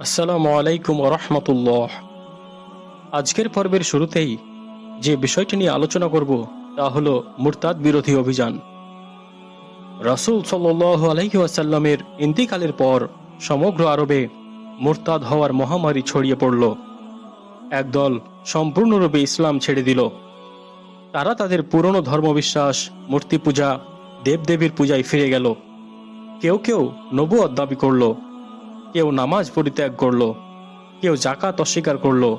আসসালামু আলাইকুম রহমতুল্লাহ। আজকের পর্বের শুরুতেই যে বিষয়টি নিয়ে আলোচনা করব, তা হল মুরতাদ বিরোধী অভিযান। রাসুল সাল্লাহ আলহিউসাল্লামের ইন্তিকালের পর সমগ্র আরবে মুরতাদ হওয়ার মহামারী ছড়িয়ে পড়ল। একদল সম্পূর্ণরূপে ইসলাম ছেড়ে দিল। তারা তাদের পুরনো ধর্মবিশ্বাস মূর্তি পূজা দেবদেবীর পূজায় ফিরে গেল। কেউ কেউ নবুয়ত দাবি করল কেউ নামাজ পরিত্যাগ করল, কেউ জাকাত অস্বীকার করল,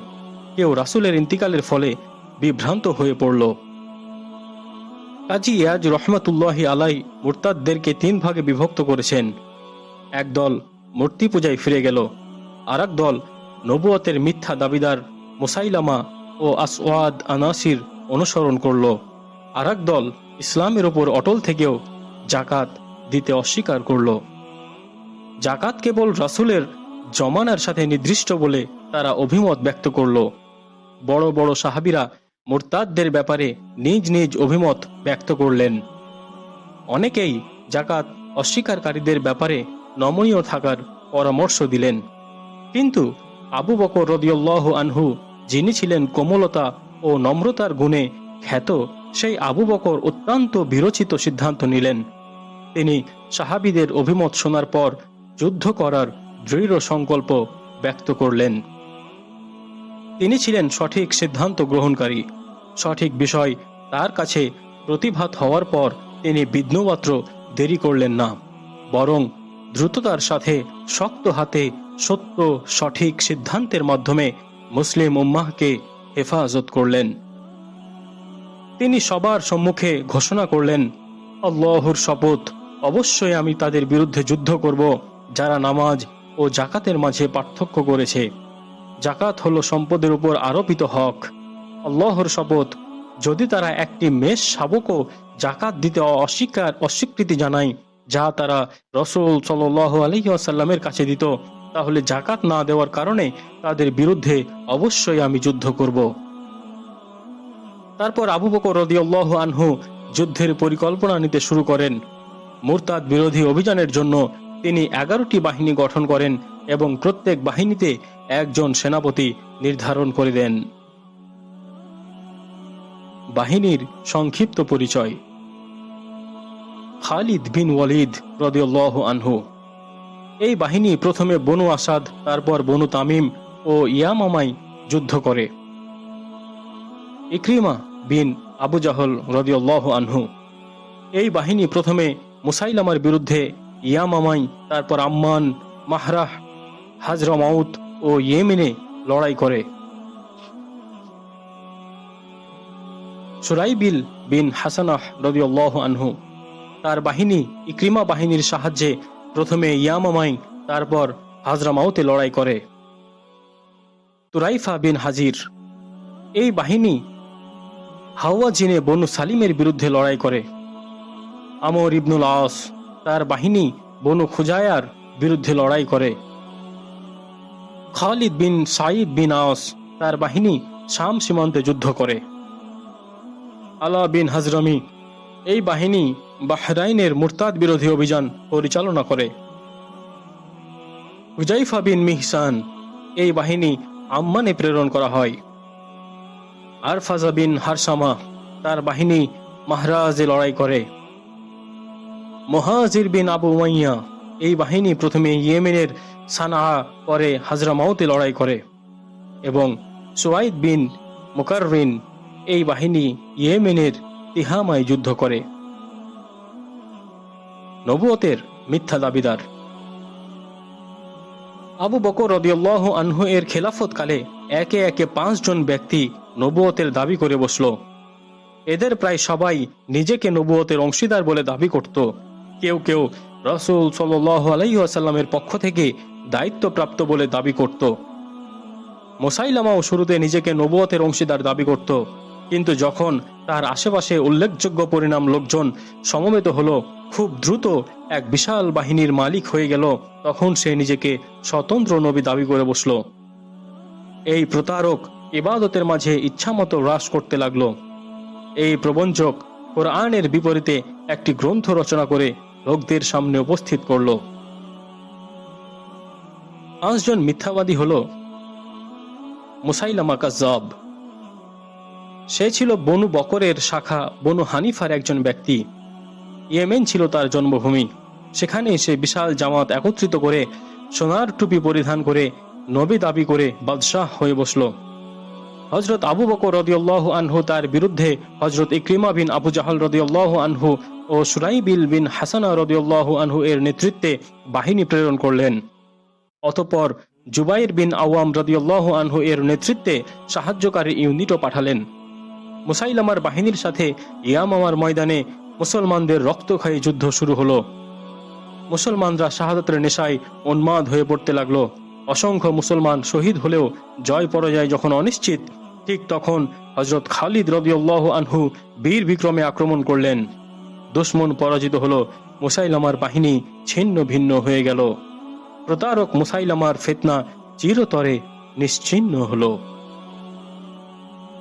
কেউ রাসুলের ইন্তিকালের ফলে বিভ্রান্ত হয়ে পড়ল। কাজী ইয়াজ রহমতুল্লাহি আলাই মুরতাদদেরকে তিন ভাগে বিভক্ত করেছেন। এক দল মূর্তি পূজায় ফিরে গেল আর দল নবুয়তের মিথ্যা দাবিদার মুসাইলামা ও আসওয়াদ আনাসির অনুসরণ করল আর দল ইসলামের ওপর অটল থেকেও জাকাত দিতে অস্বীকার করল। জাকাত কেবল রাসুলের জমানার সাথে নির্দিষ্ট বলে তারা অভিমত ব্যক্ত করল। বড় বড় সাহাবিরা মোরতাদদের ব্যাপারে নিজ নিজ অভিমত ব্যক্ত করলেন। অনেকেই জাকাত অস্বীকারীদের ব্যাপারে নমনীয় থাকার পরামর্শ দিলেন। কিন্তু আবু বকর রদিউল্লাহ আনহু, যিনি ছিলেন কোমলতা ও নম্রতার গুণে খ্যাত, সেই আবু বকর অত্যন্ত বিরচিত সিদ্ধান্ত নিলেন। তিনি সাহাবিদের অভিমত শোনার পর যুদ্ধ করার দৃঢ় সংকল্প ব্যক্ত করলেন। তিনি ছিলেন সঠিক সিদ্ধান্ত গ্রহণকারী। সঠিক বিষয় তার কাছে প্রতিভাত হওয়ার পর তিনি বিঘ্নমাত্র দেরি করলেন না, বরং দ্রুততার সাথে শক্ত হাতে সত্য সঠিক সিদ্ধান্তের মাধ্যমে মুসলিম উম্মাহকে হেফাজত করলেন। তিনি সবার সম্মুখে ঘোষণা করলেন, আল্লাহর শপথ অবশ্যই আমি তাদের বিরুদ্ধে যুদ্ধ করব। যারা নামাজ ও জাকাতের মাঝে পার্থক্য করেছে। জাকাত হলো সম্পদের উপর আরোপিত হক। আল্লাহর শপথ, যদি তারা একটি মেষ শাবকও জাকাত দিতে অস্বীকার, অস্বীকৃতি জানায়, যা তারা রসুল সাল আলহিহাসাল্লামের কাছে দিত, তাহলে জাকাত না দেওয়ার কারণে তাদের বিরুদ্ধে অবশ্যই আমি যুদ্ধ করব। তারপর আবু বকর রদিয়াল্লাহ আনহু যুদ্ধের পরিকল্পনা নিতে শুরু করেন। মুরতাদ বিরোধী অভিযানের জন্য তিনি এগারোটি বাহিনী গঠন করেন এবং প্রত্যেক বাহিনীতে একজন সেনাপতি নির্ধারণ করে দেন। বাহিনীর সংক্ষিপ্ত পরিচয়। খালিদ বিন ওয়ালিদ রদিউল্লাহ আনহু। এই বাহিনী প্রথমে বনু আসাদ, তারপর বনু তামিম ও ইয়ামামাই যুদ্ধ করে। ইক্রিমা বিন আবু জাহল রদিউল্লাহ আনহু। এই বাহিনী প্রথমে মুসাইলামার বিরুদ্ধে ইয়ামামাই তারপর আম্মান, মাহরাহ হাজরমাউত ও ইয়েমেনে লড়াই করে। সুরাইবিল বিন হাসানাহ রদিউল্লাহ আনহু, তার বাহিনী, ইক্রিমা বাহিনীর সাহায্যে প্রথমে ইয়ামামাই তারপর হাজরামাউতে লড়াই করে। তুরাইফা বিন হাজির, এই বাহিনী হাওয়া জিনে বনু সালিমের বিরুদ্ধে লড়াই করে। আমর ইবনুল আস তার বাহিনী বনু খুজায়ার বিরুদ্ধে লড়াই করে। খালিদ বিন সাইদ বিন আস তার বাহিনী শাম সীমান্তে যুদ্ধ করে। আলা বিন হাজরমি এই বাহিনী বাহরাইনের মুরতাদ বিরোধী অভিযান পরিচালনা করে। হুজাইফা বিন মিহসান এই বাহিনী আম্মানে প্রেরণ করা হয়। আরফাজা বিন হারসামা তার বাহিনী মাহরাজে লড়াই করে। মহাজির বিন আবু উমাইয়া এই বাহিনী প্রথমে ইয়েমেনের সানা পরে হাজরামাউতে লড়াই করে এবং সোয়াইদ বিন মুকাররিন এই বাহিনী ইয়েমেনের তিহামায় যুদ্ধ করে। নবুয়তের মিথ্যা দাবিদার। আবু বকর রদিয়াল্লাহ আনহু এর খেলাফতকালে একে একে পাঁচজন ব্যক্তি নবুয়তের দাবি করে বসল। এদের প্রায় সবাই নিজেকে নবুয়তের অংশীদার বলে দাবি করত। কেউ কেউ রসুল সাল আলাইসাল্লামের পক্ষ থেকে দায়িত্বপ্রাপ্ত বলে দাবি করত। মোসাইলামাও শুরুতে নিজেকে নবুয়তের অংশীদার দাবি করত, কিন্তু যখন তার আশেপাশে উল্লেখযোগ্য পরিণাম লোকজন সমবেত হলো, খুব দ্রুত এক বিশাল বাহিনীর মালিক হয়ে গেল, তখন সে নিজেকে স্বতন্ত্র নবী দাবি করে বসল। এই প্রতারক ইবাদতের মাঝে ইচ্ছামতো হ্রাস করতে লাগল। এই প্রবঞ্চক কোরআনের বিপরীতে একটি গ্রন্থ রচনা করে লোকদের সামনে উপস্থিত করল। পাঁচজন মিথ্যাবাদী হল মুসাইলামা কাজ্জাব। সে ছিল বনু বকরের শাখা, বনু হানিফার একজন ব্যক্তি। ইয়েমেন ছিল তার জন্মভূমি। সেখানে সে বিশাল জামাত একত্রিত করে সোনার টুপি পরিধান করে নবী দাবি করে বাদশাহ হয়ে বসল। হজরত আবু বকর রদিউল্লাহ আনহু তার বিরুদ্ধে হজরত ইক্রিমা বিন আবু জাহল রদিউল্লাহ আনহু ও সুরাইবিল বিন হাসানা রদিউল্লাহ আনহু এর নেতৃত্বে বাহিনী প্রেরণ করলেন। অতঃপর জুবাইর বিন আওয়াম রদিউল্লাহ আনহু এর নেতৃত্বে সাহায্যকারী ইউনিটও পাঠালেন। মুসাইলামার বাহিনীর সাথে ইয়ামামার ময়দানে মুসলমানদের রক্তক্ষয়ী যুদ্ধ শুরু হলো। মুসলমানরা শাহাদাতের নেশায় উন্মাদ হয়ে পড়তে লাগল। অসংখ্য মুসলমান শহীদ হলেও জয় পরাজয় যখন অনিশ্চিত, ঠিক তখন হজরত খালিদ রবিউল্লাহ আনহু বীর বিক্রমে আক্রমণ করলেন। দুশ্মন পরাজিত হলো। মুসাইলামার বাহিনী ছিন্ন ভিন্ন হয়ে গেল। প্রতারক মুসাইলামার ফেতনা চিরতরে নিশ্চিন্ন হল।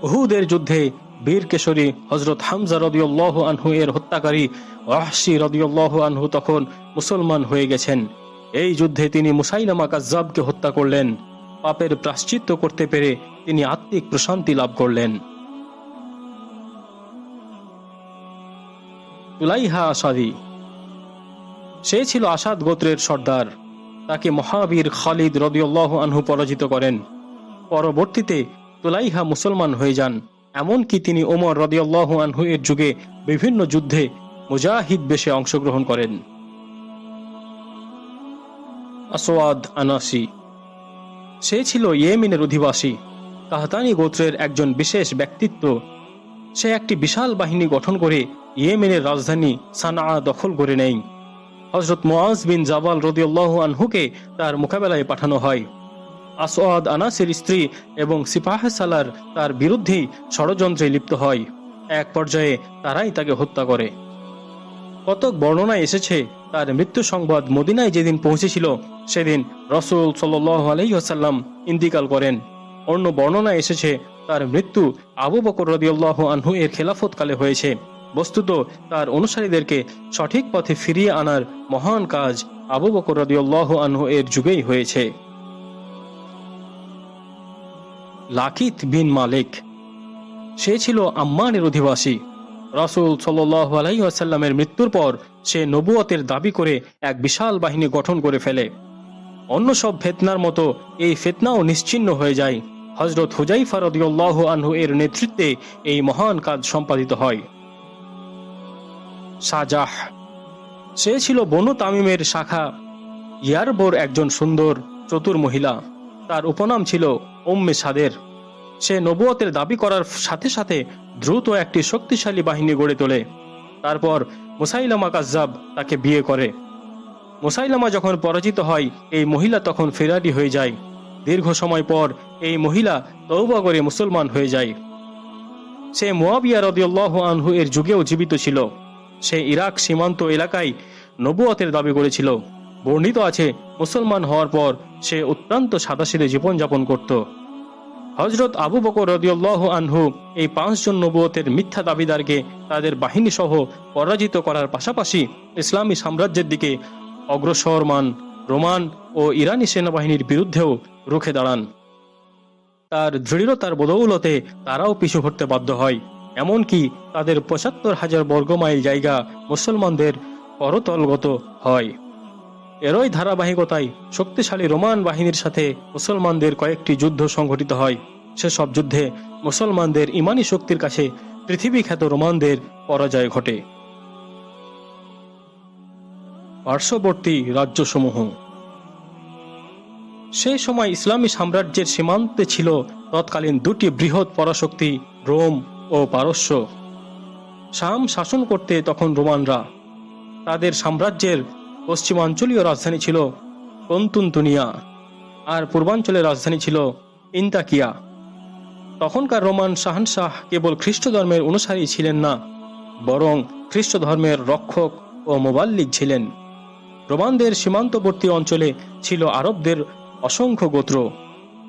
উহুদের যুদ্ধে বীর কেশরী হজরত হামজা রদিউল্লাহ আনহু এর হত্যাকারী ওয়াহশি রদিউল্লাহ আনহু তখন মুসলমান হয়ে গেছেন। এই যুদ্ধে তিনি মুসাইলামা কাজ্জাবকে হত্যা করলেন। পাপের প্রাশ্চিত্য করতে পেরে তিনি আত্মিক প্রশান্তি লাভ করলেন। তুলাইহা আসাদি সে ছিল আসাদ গোত্রের সর্দার। তাকে মহাবীর খালিদ রদিউল্লাহ আনহু পরাজিত করেন। পরবর্তীতে তুলাইহা মুসলমান হয়ে যান। এমনকি তিনি ওমর রদিউল্লাহ আনহু এর যুগে বিভিন্ন যুদ্ধে মুজাহিদ বেশে অংশগ্রহণ করেন। আসওয়াদ আনাসি। সে ছিল ইয়েমিনের অধিবাসী। কাহতানি গোত্রের একজন বিশেষ ব্যক্তিত্ব সে একটি বিশাল বাহিনী গঠন করে ইয়েমেনের রাজধানী সানা দখল করে নেয়। হজরত মোয়াজ বিন জাবাল রদিউল্লাহ আনহুকে তার মোকাবেলায় পাঠানো হয়। আসওয়াদ আনাসের স্ত্রী এবং সিপাহ সালার তার বিরুদ্ধেই ষড়যন্ত্রে লিপ্ত হয়। এক পর্যায়ে তারাই তাকে হত্যা করে। কতক বর্ণনায় এসেছে, তার মৃত্যু সংবাদ মদিনায় যেদিন পৌঁছেছিল, সেদিন রসুল সাল্লাহ আলহিহাসাল্লাম ইন্তিকাল করেন। অন্য বর্ণনায় এসেছে তার মৃত্যু আবু বকর রদিউল্লাহ আনহু এর খেলাফতকালে হয়েছে। বস্তুত তার অনুসারীদেরকে সঠিক পথে ফিরিয়ে আনার মহান কাজ আবু বকর রদিউল্লাহ আনহু এর যুগেই হয়েছে। লাকিত বিন মালিক, সে ছিল আম্মানের অধিবাসী। রাসুল সাল্লাহ আলাইসাল্লামের মৃত্যুর পর সে নবুয়তের দাবি করে এক বিশাল বাহিনী গঠন করে ফেলে। অন্য সব ফেতনার মতো এই ফেতনাও নিশ্চিন্ন হয়ে যায়। হজরত হুজাইফা রদিউল্লাহ আনহু এর নেতৃত্বে এই মহান কাজ সম্পাদিত হয়। শাহজাহ, সে ছিল বনু তামিমের শাখা। ইয়ারবোর একজন সুন্দর, চতুর মহিলা। তার উপনাম ছিল ওম্মে সাদের। সে নবুয়তের দাবি করার সাথে সাথে দ্রুত একটি শক্তিশালী বাহিনী গড়ে তোলে। তারপর মুসাইলামা কাজ্জাব তাকে বিয়ে করে। মুসাইলামা যখন পরাজিত হয়, এই মহিলা তখন ফেরারি হয়ে যায়। দীর্ঘ সময় পর এই মহিলা তৌবা করে মুসলমান হয়ে যায়। সে মোয়াবিয়া রদিউল্লাহ আনহু এর যুগেও জীবিত ছিল। সে ইরাক সীমান্ত এলাকায় নবুয়তের দাবি করেছিল। বর্ণিত আছে, মুসলমান হওয়ার পর সে অত্যন্ত সাদাসিদে জীবনযাপন করত। হজরত আবু বকর রদিউল্লাহ আনহু এই পাঁচজন নবুয়তের মিথ্যা দাবিদারকে তাদের বাহিনী সহ পরাজিত করার পাশাপাশি ইসলামী সাম্রাজ্যের দিকে অগ্রসরমান রোমান ও ইরানি সেনাবাহিনীর বিরুদ্ধেও রুখে দাঁড়ান। তার দৃঢ়তার বদৌলতে তারাও পিছু হটতে বাধ্য হয়। এমনকি তাদের পঁচাত্তর হাজার বর্গমাইল জায়গা মুসলমানদের করতলগত হয়। এরই ধারাবাহিকতায় শক্তিশালী রোমান বাহিনীর সাথে মুসলমানদের কয়েকটি যুদ্ধ সংঘটিত হয়। সেসব যুদ্ধে মুসলমানদের ইমানি শক্তির কাছে পৃথিবী খ্যাত রোমানদের পরাজয় ঘটে। পার্শ্ববর্তী রাজ্যসমূহ সেই সময় ইসলামী সাম্রাজ্যের সীমান্তে ছিল তৎকালীন দুটি বৃহৎ পরাশক্তি, রোম ও পারস্য। শাম শাসন করতে তখন রোমানরা। তাদের সাম্রাজ্যের পশ্চিমাঞ্চলীয় রাজধানী ছিল কন্তুনতুনিয়া আর পূর্বাঞ্চলের রাজধানী ছিল ইন্তাকিয়া। তখনকার রোমান শাহানশাহ কেবল খ্রিস্ট ধর্মের অনুসারী ছিলেন না, বরং খ্রিস্ট ধর্মের রক্ষক ও মোবাল্লিক ছিলেন। রোমানদের সীমান্তবর্তী অঞ্চলে ছিল আরবদের অসংখ্য গোত্র।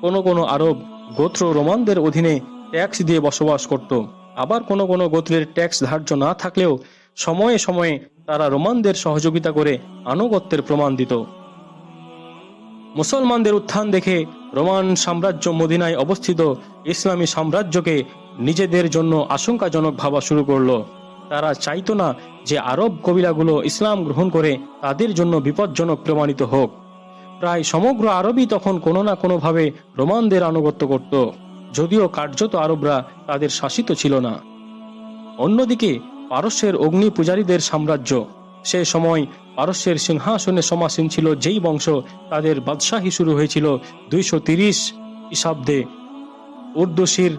কোনো কোনো আরব গোত্র রোমানদের অধীনে ট্যাক্স দিয়ে বসবাস করত। আবার কোনো কোনো গোত্রের ট্যাক্স ধার্য না থাকলেও সময়ে সময়ে তারা রোমানদের সহযোগিতা করে আনুগত্যের প্রমাণ দিত। মুসলমানদের উত্থান দেখে রোমান সাম্রাজ্য মদিনায় অবস্থিত ইসলামী সাম্রাজ্যকে নিজেদের জন্য আশঙ্কাজনক ভাবা শুরু করল। তারা চাইতো না যে আরব কবিলাগুলো ইসলাম গ্রহণ করে তাদের জন্য বিপজ্জনক প্রমাণিত হোক। প্রায় সমগ্র আরবই তখন কোনো না কোনোভাবে রোমানদের আনুগত্য করত, যদিও কার্যত আরবরা তাদের শাসিত ছিল না। অন্যদিকে, পারস্যের অগ্নি পূজারীদের সাম্রাজ্য, সে সময় পারস্যের সিংহাসনে সমাসীন ছিল যেই বংশ তাদের বাদশাহী শুরু হয়েছিল দুইশো তিরিশ খ্রিস্টাব্দে উর্দুশির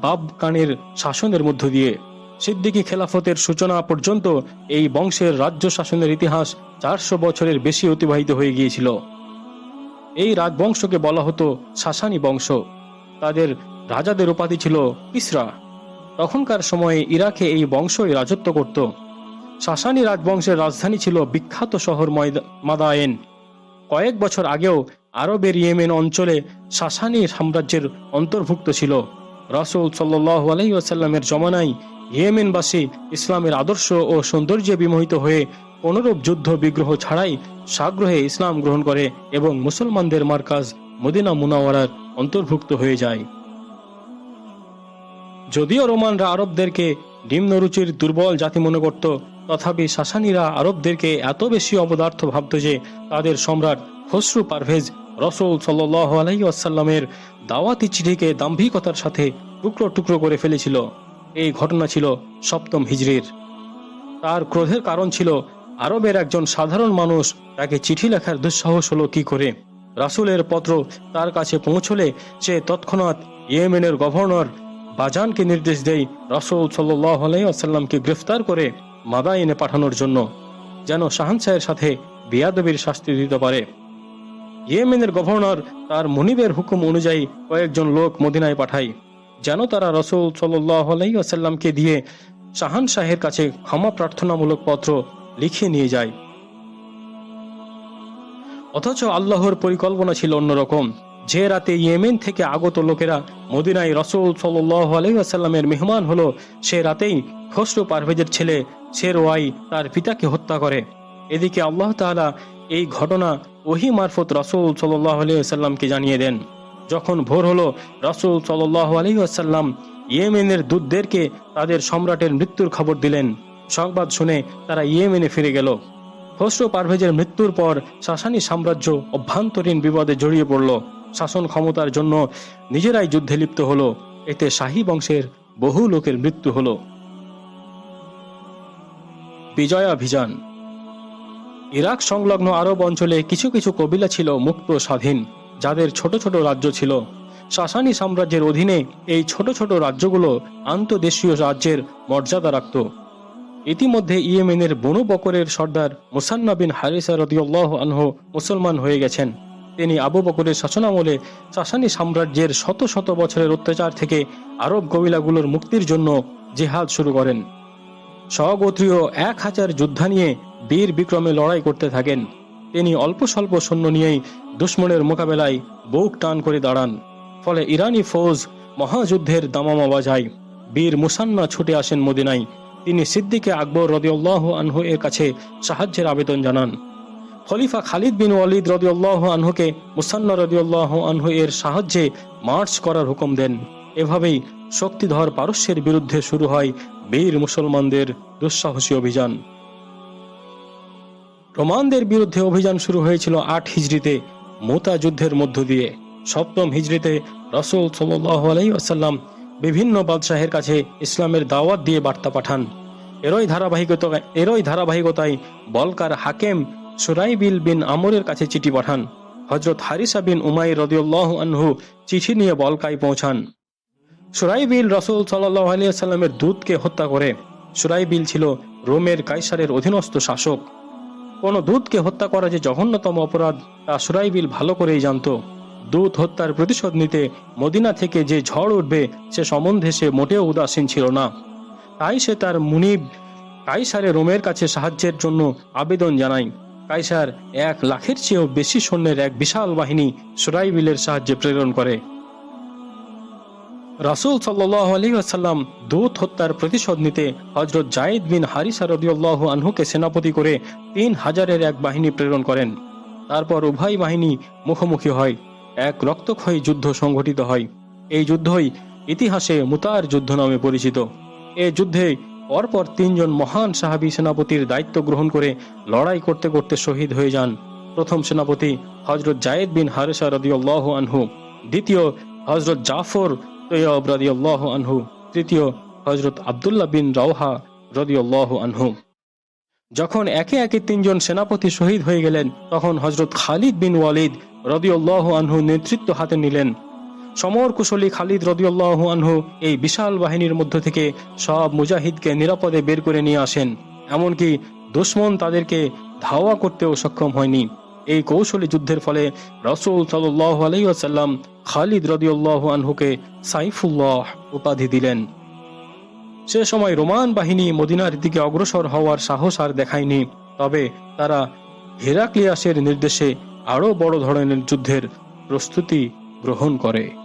বাবকানের শাসনের মধ্য দিয়ে। সিদ্দিকি খেলাফতের সূচনা পর্যন্ত এই বংশের রাজ্য শাসনের ইতিহাস চারশো বছরের বেশি অতিবাহিত হয়ে গিয়েছিল। এই রাজবংশকে বলা হতো সাসানি বংশ। তাদের রাজাদের উপাধি ছিল ইসরা। তখনকার সময়ে ইরাকে এই বংশই রাজত্ব করত। সাসানি রাজবংশের রাজধানী ছিল বিখ্যাত শহর মাদায়েন। কয়েক বছর আগেও আরবের ইয়েমেন অঞ্চলে সাসানি সাম্রাজ্যের অন্তর্ভুক্ত ছিল। রাসুল সাল্লাহ আলহিউসাল্লামের জমানায় ইয়েমেনবাসী ইসলামের আদর্শ ও সৌন্দর্যে বিমোহিত হয়ে কোনরূপ যুদ্ধ বিগ্রহ ছাড়াই সাগ্রহে ইসলাম গ্রহণ করে এবং মুসলমানদের মার্কাজ মদিনা মুনাওয়ারার অন্তর্ভুক্ত হয়ে যায়। যদিও রোমানরা আরবদেরকে নিম্নরুচির দুর্বল জাতি মনে করত, তথাপি সাসানিরা আরবদেরকে এত বেশি অপদার্থ ভাবত যে তাদের সম্রাট খসরু পারভেজ রসুল সাল্লাহ আলহিউসাল্লামের দাওয়াতি চিঠিকে দাম্ভিকতার সাথে টুকরো টুকরো করে ফেলেছিল। এই ঘটনা ছিল সপ্তম হিজরির তার ক্রোধের কারণ ছিল আরবের একজন সাধারণ মানুষ তাকে চিঠি লেখার দুঃসাহস হলো কি করে? রাসুলের পত্র তার কাছে পৌঁছলে সে তৎক্ষণাৎ ইয়েমেনের গভর্নর বাজানকে নির্দেশ দেয় রাসুল আলাইসাল্লামকে গ্রেফতার করে মাদাইনে পাঠানোর জন্য, যেন শাহান শাহানশাহের সাথে বিয়াদবির শাস্তি দিতে পারে। ইয়েমেনের গভর্নর তার মনিবের হুকুম অনুযায়ী কয়েকজন লোক মদিনায় পাঠায়, যেন তারা রসুল সাল্লাহ আলাইসাল্লামকে দিয়ে শাহান শাহের কাছে ক্ষমা প্রার্থনামূলক পত্র লিখিয়ে নিয়ে যায়। অথচ আল্লাহর পরিকল্পনা ছিল অন্যরকম। যে রাতে ইয়েমেন থেকে আগত লোকেরা মদিনায় রসুল সাল্লাহ মেহমান হলো, সে রাতেই খসরু পারভেজের ছেলে শের ওয়াই তার পিতাকে হত্যা করে। এদিকে আল্লাহ তাআলা এই ঘটনা ওহি মারফত রসুল সাল্লাহ আলাইসাল্লামকে জানিয়ে দেন। যখন ভোর হলো, রসুল সাল্লাহ আলাইসাল্লাম ইয়েমেনের দূতদেরকে তাদের সম্রাটের মৃত্যুর খবর দিলেন। সংবাদ শুনে তারা ইয়েমেনে ফিরে গেল। খসরু পারভেজের মৃত্যুর পর সাসানি সাম্রাজ্য অভ্যন্তরীণ বিপদে জড়িয়ে পড়ল। শাসন ক্ষমতার জন্য নিজেরাই যুদ্ধে লিপ্ত হলো। এতে শাহী বংশের বহু লোকের মৃত্যু হল। বিজয়াভিযান। ইরাক সংলগ্ন আরব অঞ্চলে কিছু কিছু কবিলা ছিল মুক্ত স্বাধীন, যাদের ছোট ছোট রাজ্য ছিল। শাসানি সাম্রাজ্যের অধীনে এই ছোট ছোট রাজ্যগুলো আন্তদেশীয় রাজ্যের মর্যাদা রাখত। ইতিমধ্যে ইয়েমেনের বনু বকরের সর্দার মুসান্না বিন হারিসা রদিউল্লাহ আনহ মুসলমান হয়ে গেছেন। তিনি আবু বকরের শাসনামলে সাসানি সাম্রাজ্যের শত শত বছরের অত্যাচার থেকে আরব কবিলাগুলোর মুক্তির জন্য জেহাদ শুরু করেন। স্বগোত্রীয় এক হাজার যোদ্ধা নিয়ে বীর বিক্রমে লড়াই করতে থাকেন। তিনি অল্প স্বল্প সৈন্য নিয়েই দুশ্মনের মোকাবেলায় বুক টান করে দাঁড়ান। ফলে ইরানি ফৌজ মহাযুদ্ধের দামামা বাজায়। বীর মুসান্না ছুটে আসেন মদিনায়। তিনি সিদ্দিকে আকবর রদিউল্লাহ আনহু এর কাছে সাহায্যের আবেদন জানান। খলিফা খালিদ বিন ওয়ালিদ রদিউল্লাহ আনহুকে মুসান্না রদিউল্লাহ আনহু এর সাহায্যে মার্চ করার হুকুম দেন। এভাবেই শক্তিধর পারস্যের বিরুদ্ধে শুরু হয় বীর মুসলমানদের দুঃসাহসী অভিযান। রোমানদের বিরুদ্ধে অভিযান শুরু হয়েছিল আট হিজড়িতে, মোতা যুদ্ধের মধ্য দিয়ে। সপ্তম হিজড়িতে রসুল সাল্লাম বিভিন্ন বাদশাহের কাছে ইসলামের দাওয়াত দিয়ে বার্তা পাঠান। এরই ধারাবাহিকতা, এরই ধারাবাহিকতায় বলকার হাকেম সুরাইবিল বিন আমরের কাছে চিঠি পাঠান। হজরত হারিসা বিন উমাই রদিউল্লাহ আনহু চিঠি নিয়ে বলকায় পৌঁছান। সুরাইবিল রসুল সাল্লাহ আলিয়াল্লামের দূতকে হত্যা করে। সুরাইবিল ছিল রোমের কাইসারের অধীনস্থ শাসক। কোনো দূতকে হত্যা করা যে জঘন্যতম অপরাধ, তা সুরাইবিল ভালো করেই জানত। দূত হত্যার প্রতিশোধ নিতে মদিনা থেকে যে ঝড় উঠবে, সে সম্বন্ধে সে মোটেও উদাসীন ছিল না। তাই সে তার মুনিব কাইসারে রোমের কাছে সাহায্যের জন্য আবেদন জানায়। কাইসার এক লাখের চেয়েও বেশি সৈন্যের এক বিশাল বাহিনী সুরাইবিলের সাহায্যে প্রেরণ করে। রাসুল সাল্লাহ আলহিহাসাল্লাম দূত হত্যার প্রতিশোধ নিতে হজরত জায়েদ বিন হারিসা রদিউল্লাহ আনহুকে সেনাপতি করে তিন হাজারের এক বাহিনী প্রেরণ করেন। তারপর উভয় বাহিনী মুখোমুখি হয়। এক রক্তক্ষয়ী যুদ্ধ সংঘটিত হয়। এই যুদ্ধই ইতিহাসে মুতার যুদ্ধ নামে পরিচিত। এই যুদ্ধে পরপর তিনজন মহান সাহাবী সেনাপতির দায়িত্ব গ্রহণ করে লড়াই করতে করতে শহীদ হয়ে যান। প্রথম সেনাপতি হজরত জায়েদ বিন হারেসা রদিউল্লাহ আনহু, দ্বিতীয় হজরত জাফর তৈয়ব রদিউল্লাহ আনহু, তৃতীয় হজরত আবদুল্লাহ বিন রাওহা রদিউল্লাহ আনহু। যখন একে একে তিনজন সেনাপতি শহীদ হয়ে গেলেন, তখন হজরত খালিদ বিন ওয়ালিদ রদিউল্লাহ আনহু নেতৃত্ব হাতে নিলেন। সমর কুশলী খালিদ রদিউল্লাহ আনহু এই বিশাল বাহিনীর মধ্য থেকে সব মুজাহিদকে নিরাপদে বের করে নিয়ে আসেন। এমনকি দুশ্মন তাদেরকে ধাওয়া করতেও সক্ষম হয়নি। এই কৌশলী যুদ্ধের ফলে রসুল সাল্লাহ আলাইসাল্লাম খালিদ রদিউল্লাহ আনহুকে সাইফুল্লাহ উপাধি দিলেন। সে সময় রোমান বাহিনী মদিনার দিকে অগ্রসর হওয়ার সাহস আর দেখায়নি। তবে তারা হেরাক্লিয়াসের নির্দেশে আরও বড় ধরনের যুদ্ধের প্রস্তুতি গ্রহণ করে।